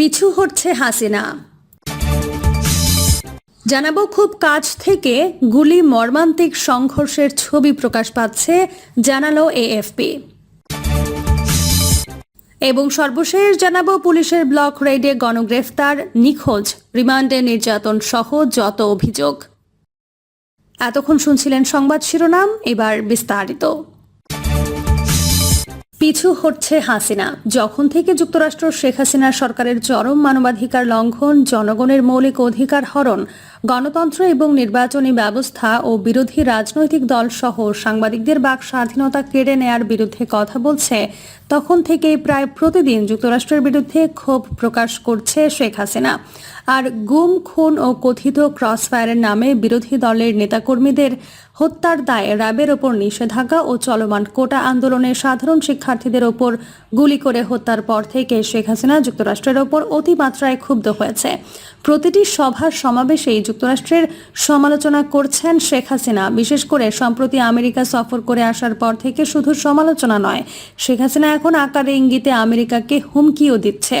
পিছু হচ্ছে হাসিনা। জানাব খুব কাছ থেকে গুলি মর্মান্তিক সংঘর্ষের ছবি প্রকাশ পাচ্ছে, জানালো এএফপি। এবং সর্বশেষ জানাব পুলিশের ব্লক রেডে গণগ্রেফতার, নিখোঁজ, রিমান্ডে নির্যাতন সহ যত অভিযোগ। এতক্ষণ শুনছিলেন সংবাদ শিরোনাম, এবার বিস্তারিত। পিছু হচ্ছে হাসিনা। যখন থেকে যুক্তরাষ্ট্র শেখ হাসিনা সরকারের চরম মানবাধিকার লঙ্ঘন, জনগণের মৌলিক অধিকার হরণ গণতন্ত্র এবং নির্বাচনী ব্যবস্থা ও বিরোধী রাজনৈতিক দল সহ সাংবাদিকদের বাক স্বাধীনতা কেড়ে নেয়ার বিরুদ্ধে কথা বলছে, তখন থেকেই প্রায় প্রতিদিন যুক্তরাষ্ট্রের বিরুদ্ধে ক্ষোভ প্রকাশ করছে শেখ হাসিনা। আর গুম, খুন ও কথিত ক্রসফায়ারের নামে বিরোধী দলের নেতাকর্মীদের হত্যার দায়ে র্যাবের ওপর নিষেধাজ্ঞা ও চলমান কোটা আন্দোলনে সাধারণ শিক্ষার্থীদের ওপর গুলি করে হত্যার পর থেকে শেখ হাসিনা যুক্তরাষ্ট্রের ওপর অতিমাত্রায় ক্ষুব্ধ হয়েছে। প্রতিটি সভার সমাবেশেই যুক্তরাষ্ট্রের সমালোচনা করছেন শেখ হাসিনা। বিশেষ করে সম্প্রতি আমেরিকা সফর করে আসার পর থেকে শুধু সমালোচনা নয়, শেখ হাসিনা এখন আকারে ইঙ্গিতে আমেরিকাকে হুমকিও দিচ্ছে।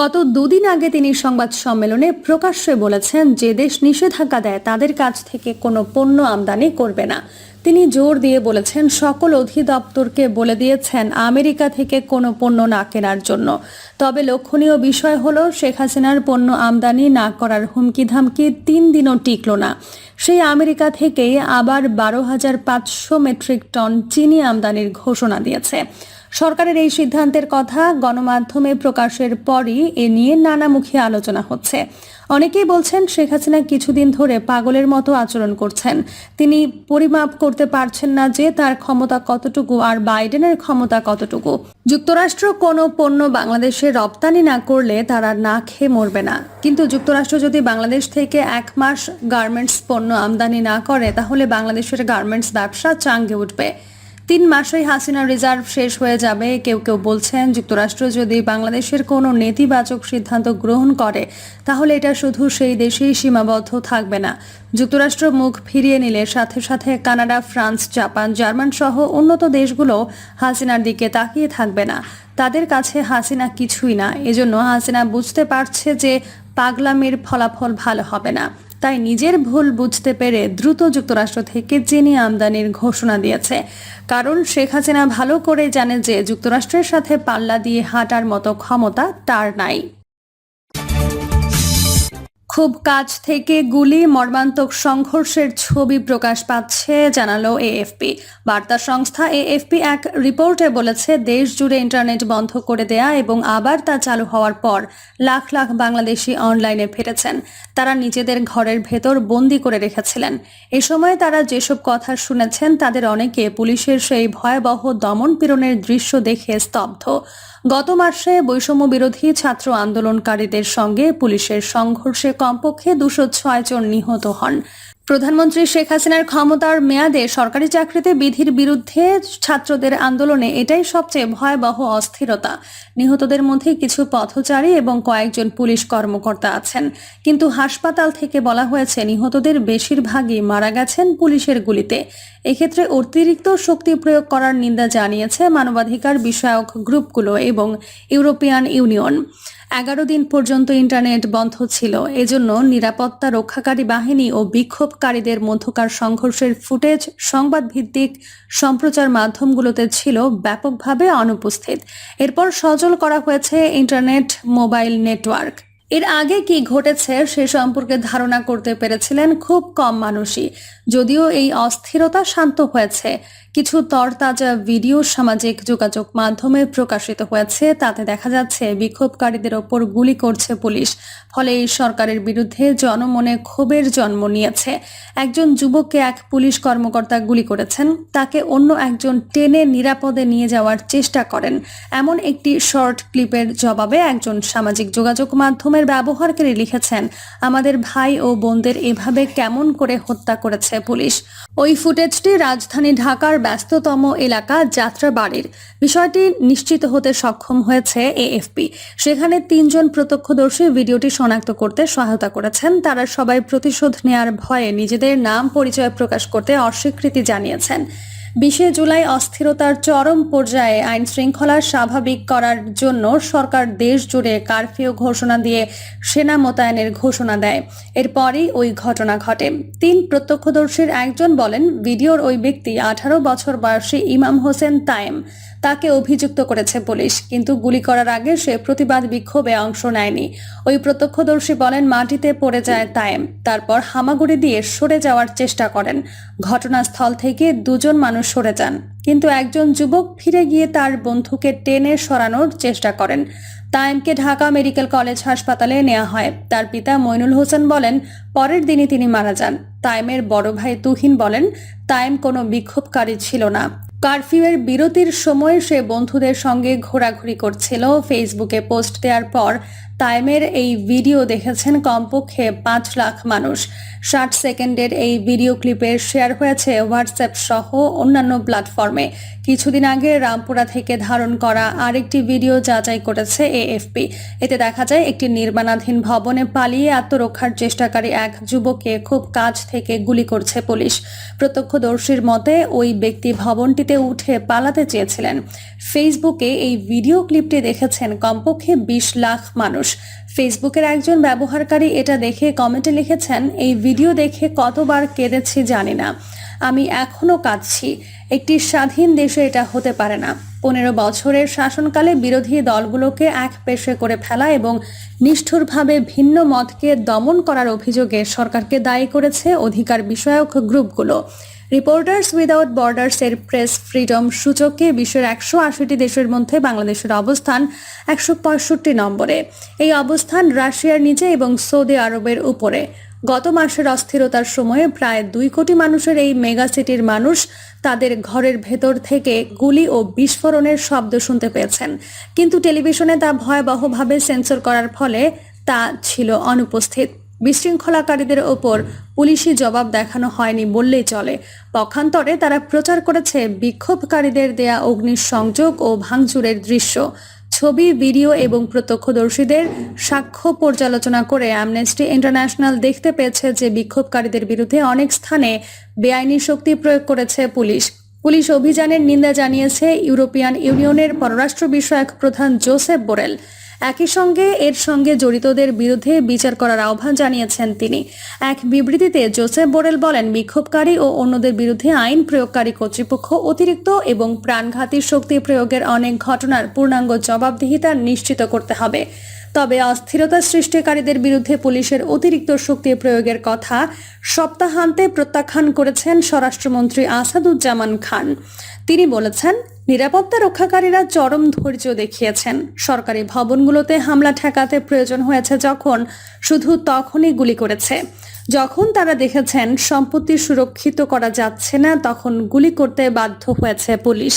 গত দুদিন আগে তিনি সংবাদ সম্মেলনে প্রকাশ্যে বলেছেন, যে দেশ নিষেধাজ্ঞা দেয়, তাদের কাছ থেকে কোনো পণ্য আমদানি করবে না। তিনি জোর দিয়ে বলেছেন, সকল অধিদপ্তরকে বলে দিয়েছেন আমেরিকা থেকে কোনো পণ্য না কেনার জন্য। তবে লক্ষণীয় বিষয় হলো, শেখ হাসিনার পণ্য আমদানি না করার হুমকি ধামকি তিন দিনও টিকল না। সেই আমেরিকা থেকেই আবার বারো হাজার পাঁচশো মেট্রিক টন চিনি আমদানির ঘোষণা দিয়েছে। সরকারের এই সিদ্ধান্তের কথা গণমাধ্যমে প্রকাশের পরই এ নিয়ে নানামুখী আলোচনা হচ্ছে। অনেকেই বলছেন শেখ হাসিনা কিছুদিন ধরে পাগলের মতো আচরণ করছেন। তিনি পরিমাপ করতে পারছেন না যে তার ক্ষমতা কতটুকু আর বাইডেনের ক্ষমতা কতটুকু। যুক্তরাষ্ট্র কোনো পণ্য বাংলাদেশে রপ্তানি না করলে তারা না খেয়ে মরবে না। কিন্তু যুক্তরাষ্ট্র যদি বাংলাদেশ থেকে এক মাস গার্মেন্টস পণ্য আমদানি না করে, তাহলে বাংলাদেশের গার্মেন্টস ব্যবসা চাঙ্গে উঠবে। তিন মাসেই হাসিনা রিজার্ভ শেষ হয়ে যাবে। কেউ কেউ বলছেন, যুক্তরাষ্ট্র যদি বাংলাদেশের কোনো নেতিবাচক সিদ্ধান্ত গ্রহণ করে, তাহলে এটা শুধু সেই দেশেই সীমাবদ্ধ থাকবে না। যুক্তরাষ্ট্র মুখ ফিরিয়ে নিলে সাথে সাথে কানাডা, ফ্রান্স, জাপান, জার্মান সহ উন্নত দেশগুলো হাসিনার দিকে তাকিয়ে থাকবে না। তাদের কাছে হাসিনা কিছুই না। এজন্য হাসিনা বুঝতে পারছে যে পাগলামির ফলাফল ভালো হবে না। তাই নিজের ভুল বুঝতে পেরে দ্রুত যুক্তরাষ্ট্র থেকে চিনি আমদানির ঘোষণা দিয়েছে। কারণ শেখ হাসিনা ভালো করে জানে যে যুক্তরাষ্ট্রের সাথে পাল্লা দিয়ে হাঁটার মতো ক্ষমতা তার নাই। খুব কাছ থেকে গুলি, মর্মান্তক সংঘর্ষের ছবি প্রকাশ পাচ্ছে, জানালো এএফপি। বার্তা সংস্থা এএফপি এক রিপোর্টে বলেছে দেশ জুড়ে ইন্টারনেট বন্ধ করে দেয়া এবং আবার তা চালু হওয়ার পর লাখ লাখ বাংলাদেশি অনলাইনে ফিরেছেন। তারা নিজেদের ঘরের ভেতর বন্দি করে রেখেছিলেন। এ সময় তারা যেসব কথা শুনেছেন, তাদের অনেকে পুলিশের সেই ভয়াবহ দমন পীড়নের দৃশ্য দেখে স্তব্ধ। গত মাসে বৈষম্য বিরোধী ছাত্র আন্দোলনকারীদের সঙ্গে পুলিশের সংঘর্ষে কমপক্ষে দুশো ছয় জন নিহত হন। প্রধানমন্ত্রী শেখ হাসিনার ক্ষমতার মেয়াদে সরকারি চাকরিতে বিধির বিরুদ্ধে ছাত্রদের আন্দোলনে এটাই সবচেয়ে ভয়াবহ অস্থিরতা। নিহতদের মধ্যে কিছু পথচারী এবং কয়েকজন পুলিশ কর্মকর্তা আছেন। কিন্তু হাসপাতাল থেকে বলা হয়েছে, নিহতদের বেশিরভাগই মারা গেছেন পুলিশের গুলিতে। এক্ষেত্রে অতিরিক্ত শক্তি প্রয়োগ করার নিন্দা জানিয়েছে মানবাধিকার বিষয়ক গ্রুপগুলো এবং ইউরোপিয়ান ইউনিয়ন। এগারো দিন পর্যন্ত ইন্টারনেট বন্ধ ছিল। এজন্য নিরাপত্তা রক্ষাকারী বাহিনী ও বিক্ষোভকারীদের মধ্যকার সংঘর্ষের ফুটেজ সংবাদ ভিত্তিক সম্প্রচার মাধ্যমগুলোতে ছিল ব্যাপকভাবে অনুপস্থিত। এরপর সজল করা হয়েছে ইন্টারনেট, মোবাইল নেটওয়ার্ক। এর আগে কি ঘটেছে সে সম্পর্কে ধারণা করতে পেরেছিলেন খুব কম মানুষই। যদিও এই অস্থিরতা শান্ত হয়েছে। কিছু তরতাজা ভিডিও সামাজিক যোগাযোগ মাধ্যমে প্রকাশিত হয়েছে, তাতে দেখা যাচ্ছে বিক্ষোভকারীদের ওপর গুলি করছে পুলিশ। ফলে এই সরকারের বিরুদ্ধে জনমনে ক্ষোভের জন্ম নিয়েছে। একজন যুবককে এক পুলিশ কর্মকর্তা গুলি করেছেন। তাকে অন্য একজন টেনে নিরাপদে নিয়ে যাওয়ার চেষ্টা করেন। এমন একটি শর্ট ক্লিপের জবাবে একজন সামাজিক যোগাযোগ মাধ্যমের ব্যবহারকারী লিখেছেন। আমাদের ভাই ও বোনদের এভাবে কেমন করে হত্যা করেছে পুলিশ? ওই ফুটেজটি রাজধানী ঢাকার ব্যস্ততম এলাকা যাত্রাবাড়ির। বিষয়টি নিশ্চিত হতে সক্ষম হয়েছে এএফপি। সেখানে তিনজন প্রত্যক্ষদর্শী ভিডিওটি শনাক্ত করতে সহায়তা করেছেন। তারা সবাই প্রতিশোধ নেয়ার ভয়ে নিজেদের নাম পরিচয় প্রকাশ করতে অস্বীকৃতি জানিয়েছেন। বিশে জুলাই অস্থিরতার চরম পর্যায়ে আইন শৃঙ্খলা স্বাভাবিক করার জন্য সরকার দেশ জুড়ে কারফিউ ঘোষণা দিয়ে সেনা মোতায়েনের ঘোষণা দেয়। এরপরই ওই ঘটনা ঘটে। তিন প্রত্যক্ষদর্শীর একজন বলেন, ভিডিওর ওই ব্যক্তি আঠারো বছর বয়সী ইমাম হোসেন তায়েম। তাকে অভিযুক্ত করেছে পুলিশ, কিন্তু গুলি করার আগে সে প্রতিবাদ বিক্ষোভে অংশ নেয়নি। ওই প্রত্যক্ষদর্শী বলেন, মাটিতে পড়ে যায় তায়েম। তারপর হামাগুড়ি দিয়ে সরে যাওয়ার চেষ্টা করেন। ঘটনাস্থল থেকে দুজন মানুষ সরে যান। কিন্তু একজন যুবক ফিরে গিয়ে তার বন্ধুকে টেনে সরানোর চেষ্টা করেন। তায়েমকে ঢাকা মেডিকেল কলেজ হাসপাতালে নেওয়া হয়। তার পিতা মইনুল হোসেন বলেন, পরের দিনই তিনি মারা যান। তায়েমের বড় ভাই তুহিন বলেন তায়েম কোনো বিক্ষোভকারী ছিল না। কারফিউয়ের বিরতির সময় সে বন্ধুদের সঙ্গে ঘোরাঘুরি করছিল। ফেসবুকে পোস্ট দেওয়ার পর তাইমের এই ভিডিও দেখেছেন কমপক্ষে পাঁচ লাখ মানুষ। ষাট সেকেন্ডের এই ভিডিও ক্লিপের শেয়ার হয়েছে হোয়াটসঅ্যাপ সহ অন্যান্য প্ল্যাটফর্মে। কিছুদিন আগে রামপুরা থেকে ধারণ করা আরেকটি ভিডিও যাচাই করেছে এএফপি। এতে দেখা যায়, একটি নির্মাণাধীন ভবনে পালিয়ে আত্মরক্ষার চেষ্টাকারী এক যুবককে খুব কাছ থেকে গুলি করছে পুলিশ। প্রত্যক্ষদর্শীর মতে, ওই ব্যক্তি ভবনটিতে উঠে পালাতে চেয়েছিলেন। ফেসবুকে এই ভিডিও ক্লিপটি দেখেছেন কমপক্ষে বিশ লাখ মানুষ। ফেসবুকের একজন ব্যবহারকারী এটা দেখে কমেন্টে লিখেছেন, এই ভিডিও দেখে কতবার কেঁদেছি জানি না। আমি এখনও কাঁদছি। একটি স্বাধীন দেশে এটা হতে পারে না। পনেরো বছরের শাসনকালে বিরোধী দলগুলোকে এক পেশে করে ফেলা এবং নিষ্ঠুরভাবে ভিন্ন মতকে দমন করার অভিযোগে সরকারকে দায়ী করেছে অধিকার বিষয়ক গ্রুপগুলো। রিপোর্টার্স উইদাউট বর্ডার্স এর প্রেস ফ্রিডম সূচকে বিশ্বের একশো আশিটি দেশের মধ্যে বাংলাদেশের অবস্থান একশো পঁয়ষট্টি নম্বরে। এই অবস্থান রাশিয়ার নিচে এবং সৌদি আরবের উপরে। গত মাসের অস্থিরতার সময়ে প্রায় দুই কোটি মানুষের এই মেগা সিটির মানুষ তাদের ঘরের ভেতর থেকে গুলি ও বিস্ফোরণের শব্দ শুনতে পেয়েছেন। কিন্তু টেলিভিশনে তা ভয়াবহভাবে সেন্সর করার ফলে তা ছিল অনুপস্থিত। বিশৃঙ্খলাকারীদের ওপর পুলিশি জবাব দেখানো হয়নি বললেই চলে। পক্ষান্তরে তারা প্রচার করেছে বিক্ষোভকারীদের দেয়া অগ্নিসংযোগ ও ভাঙচুরের দৃশ্য। ছবি, ভিডিও এবং প্রত্যক্ষদর্শীদের সাক্ষ্য পর্যালোচনা করে অ্যামনেস্টি ইন্টারন্যাশনাল দেখতে পেয়েছে যে বিক্ষোভকারীদের বিরুদ্ধে অনেক স্থানে বেআইনি শক্তি প্রয়োগ করেছে পুলিশ। পুলিশ অভিযানের নিন্দা জানিয়েছে ইউরোপিয়ান ইউনিয়নের পররাষ্ট্র বিষয়ক প্রধান জোসেফ বোরেল। একই সঙ্গে এর সঙ্গে জড়িতদের বিরুদ্ধে বিচার করার আহ্বান জানিয়েছেন তিনি। এক বিবৃতিতে জোসেফ বোরেল বলেন, বিক্ষোভকারী ও অন্যদের বিরুদ্ধে আইন প্রয়োগকারী কর্তৃপক্ষ অতিরিক্ত এবং প্রাণঘাতী শক্তি প্রয়োগের অনেক ঘটনার পূর্ণাঙ্গ জবাবদিহিতা নিশ্চিত করতে হবে। তবে অস্থিরতা সৃষ্টিকারীদের বিরুদ্ধে পুলিশের অতিরিক্ত শক্তি প্রয়োগের কথা সপ্তাহান্তে প্রত্যাখ্যান করেছেন স্বরাষ্ট্রমন্ত্রী আসাদুজ্জামান খান। তিনি বলেছেন, নিরাপত্তা রক্ষাকারীরা চরম ধৈর্য দেখিয়েছেন। সরকারি ভবনগুলোতে হামলা ঠেকাতে প্রয়োজন হয়েছে যখন, শুধু তখনই গুলি করেছে। যখন তারা দেখেছেন সম্পত্তি সুরক্ষিত করা যাচ্ছে না, তখন গুলি করতে বাধ্য হয়েছে পুলিশ।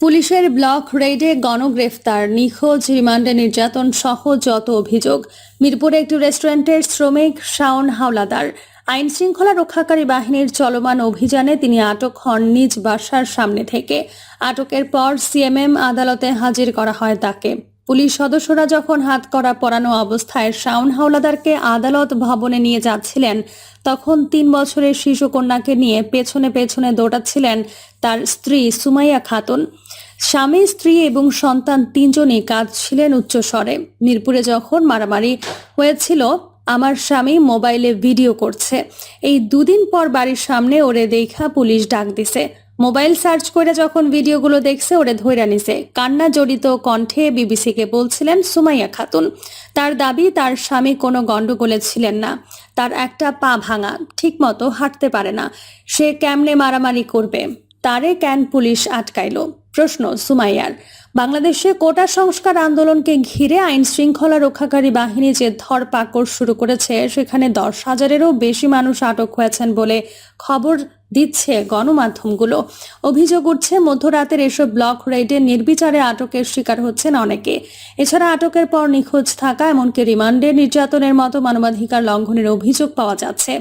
পুলিশের ব্লক রেডে গণগ্রেফতার, নিখোঁজ, রিমান্ডে নির্যাতন সহ যত অভিযোগ। মিরপুরে একটি রেস্টুরেন্টের শ্রমিক শাওন হাওলাদার, আইন শৃঙ্খলা রক্ষাকারী বাহিনীর চলমান অভিযানে তিনি আটক হন নিজ বাসার সামনে থেকে। আটকের পর সিএমএম আদালতে হাজির করা হয় তাকে। পুলিশ সদস্যরা যখন হাত করা পরানো অবস্থায় শাওন হাওলাদারকে আদালত ভবনে নিয়ে যাচ্ছিলেন, তখন তিন বছরের শিশু কন্যাকে নিয়ে পেছনে পেছনে দৌড়াচ্ছিলেন তার স্ত্রী সুমাইয়া খাতুন। স্বামী, স্ত্রী এবং সন্তান তিনজনই কাঁদছিলেন উচ্চস্বরে। মিরপুরে যখন মারামারি হয়েছিল, আমার স্বামী মোবাইলে ভিডিও করছে। এই দুদিন পর বাড়ির সামনে ওরে দেখা পুলিশ ডাক দিছে। মোবাইল সার্চ করে যখন ভিডিওগুলো দেখছে, ওরে ধৈরা নিছে। কান্না জড়িত কণ্ঠে বিবিসিকে বলছিলেন, সুমাইয়া খাতুন, তার দাবি, তার স্বামী কোনো গন্ডগোলে ছিলেন না। তার একটা পা ভাঙা, ঠিকমতো হাঁটতে পারে না। সে কেমনে মারামারি করবে? তারে ক্যান পুলিশ আটকাইল? প্রশ্ন সুমাইয়ার। বাংলাদেশে কোটা সংস্কার আন্দোলনকে ঘিরে আইন শৃঙ্খলা রক্ষাকারী বাহিনী যে ধরপাকড় শুরু করেছে, সেখানে দশ হাজারেরও বেশি মানুষ আটক হয়েছেন বলে খবর দিচ্ছে গণমাধ্যমগুলো। অভিযোগ উঠছে, মধ্যরাতের এসব ব্লক রেডে নির্বিচারে আটকের শিকার হচ্ছেন অনেকে। এছাড়া আটকের পর নিখোঁজ থাকা, এমনকি রিমান্ডে নির্যাতনের মতো মানবাধিকার লঙ্ঘনের অভিযোগ পাওয়া যাচ্ছে।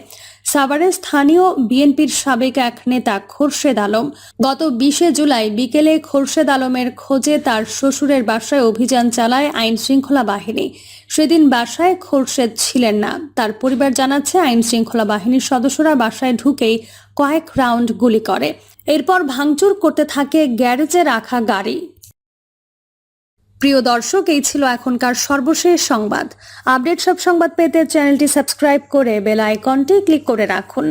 সাভারে স্থানীয় বিএনপির সাবেক এক নেতা খোরশেদ আলম গত বিশে জুলাই বিকেলে খোরশেদ আলমের খোঁজে তার শ্বশুরের বাসায় অভিযান চালায় আইন শৃঙ্খলা বাহিনী। সেদিন বাসায় খোরশেদ ছিলেন না। তার পরিবার জানাচ্ছে, আইন শৃঙ্খলা বাহিনীর সদস্যরা বাসায় ঢুকেই কয়েক রাউন্ড গুলি করে। এরপর ভাঙচুর করতে থাকে গ্যারেজে রাখা গাড়ি। প্রিয় দর্শক, এই ছিল এখনকার সর্বশেষ সংবাদ। আপডেট সব সংবাদ পেতে চ্যানেলটি সাবস্ক্রাইব করে বেল আইকনটি ক্লিক করে রাখুন।